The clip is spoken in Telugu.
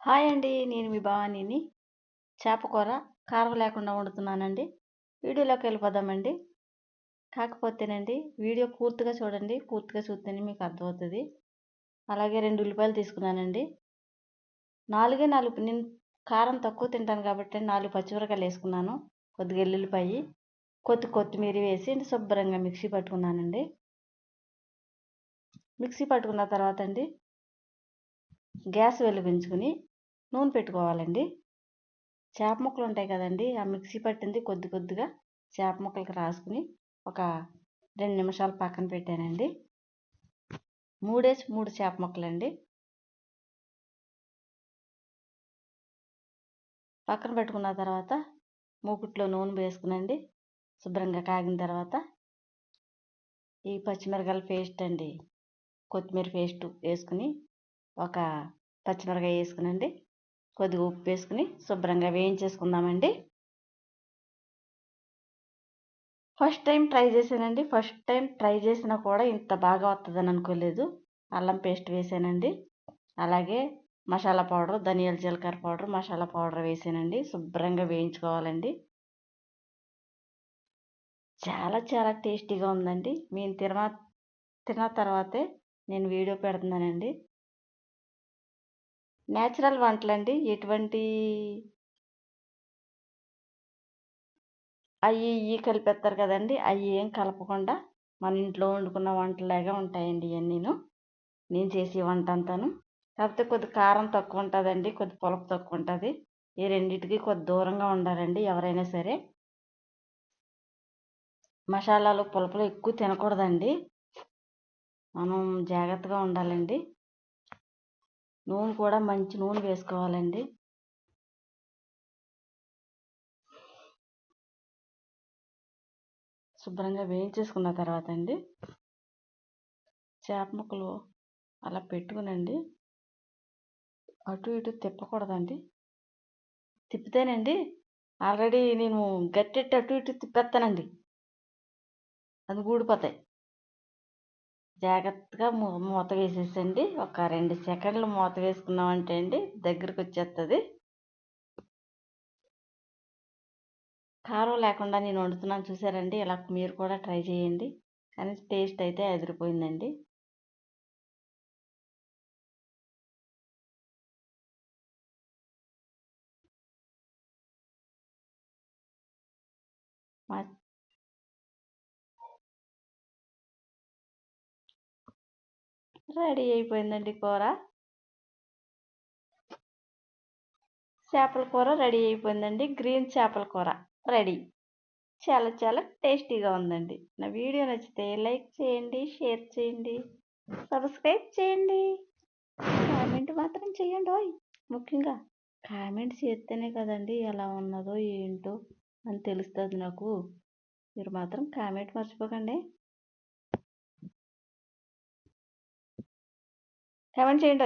హాయ్ అండి నేను మీ భవానీని. చేప కూర కారం లేకుండా వండుతున్నానండి. వీడియోలోకి వెళ్ళిపోదామండి. కాకపోతేనండి వీడియో పూర్తిగా చూడండి పూర్తిగా చూస్తేనే మీకు అర్థమవుతుంది. అలాగే రెండు ఉల్లిపాయలు తీసుకున్నానండి. నాలుగే నాలుగు నేను కారం తక్కువ తింటాను కాబట్టి నాలుగు పచ్చిమిరకాయలు వేసుకున్నాను. కొద్దిగా ఎల్లుల్లిపాయి కొద్ది కొత్తిమీర వేసి శుభ్రంగా మిక్సీ పట్టుకున్నానండి. మిక్సీ పట్టుకున్న తర్వాత అండి గ్యాస్ వెలిగించుకుని నూనె పెట్టుకోవాలండి. చేప ముక్కలు ఉంటాయి కదండి ఆ మిక్సీ పట్టింది కొద్ది కొద్దిగా చేప ముక్కలకి రాసుకుని ఒక రెండు నిమిషాలు పక్కన పెట్టానండి. మూడేసి మూడు చేప ముక్కలండి. పక్కన పెట్టుకున్న తర్వాత మూకుట్లో నూనె వేసుకునండి శుభ్రంగా కాగిన తర్వాత. ఈ పచ్చిమిరకాయల పేస్ట్ అండి కొత్తిమీర పేస్ట్ వేసుకుని ఒక పచ్చిమిరకాయ వేసుకునండి. కొద్దిగా ఉప్పు వేసుకుని శుభ్రంగా వేయించేసుకుందామండి. ఫస్ట్ టైం ట్రై చేశానండి. ఫస్ట్ టైం ట్రై చేసినా కూడా ఇంత బాగా వస్తుందని అనుకోలేదు. అల్లం పేస్ట్ వేసానండి. అలాగే మసాలా పౌడర్ ధనియాల జీలకర్ర పౌడర్ మసాలా పౌడర్ వేసానండి. శుభ్రంగా వేయించుకోవాలండి. చాలా చాలా టేస్టీగా ఉందండి. మేము తిన తిన్న తర్వాతే నేను వీడియో పెడుతున్నానండి. న్యాచురల్ వంటలండి. ఎటువంటి అవి ఇవి కలిపేస్తారు కదండి. అవి ఏం కలపకుండా మన ఇంట్లో వండుకున్న వంటలాగా ఉంటాయండి ఇవన్నీను నేను చేసే వంట అంతాను. కాకపోతే కొద్ది కారం తక్కువ ఉంటుందండి. కొద్ది పులుపు తక్కువ ఉంటుంది. ఈ రెండింటికి కొద్ది దూరంగా ఉండాలండి ఎవరైనా సరే. మసాలాలు పులుపులు ఎక్కువ తినకూడదండి. మనం జాగ్రత్తగా ఉండాలండి. నూనె కూడా మంచి నూనె వేసుకోవాలండి. శుభ్రంగా వేయించేసుకున్న తర్వాత అండి చేప ముక్కలు అలా పెట్టుకునండి. అటు ఇటు తిప్పకూడదండి. తిప్పితేనండి ఆల్రెడీ నేను గట్టెట్టి అటు ఇటు తిప్పేస్తానండి అది ఊడిపోతాయి జాగ్రత్తగా మూత వేసేసండి. ఒక రెండు సెకండ్లు మూత వేసుకున్నామంటే అండి దగ్గరకు వచ్చేస్తుంది కారం లేకుండా నేను వండుతున్నాను చూసారండి. ఇలా మీరు కూడా ట్రై చేయండి. కానీ టేస్ట్ అయితే ఎదిరిపోయిందండి. రెడీ అయిపోయిందండి కూర. చేపల కూర రెడీ అయిపోయిందండి. గ్రీన్ చేపల కూర రెడీ. చాలా చాలా టేస్టీగా ఉందండి. నా వీడియో నచ్చితే లైక్ చేయండి షేర్ చేయండి సబ్స్క్రైబ్ చేయండి. కామెంట్ మాత్రం చేయండి ఓయ్. ముఖ్యంగా కామెంట్ చేస్తేనే కదండి ఎలా ఉన్నదో ఏంటో అని తెలుస్తుంది నాకు. మీరు మాత్రం కామెంట్ మర్చిపోకండి. కామెంట్ చేయండి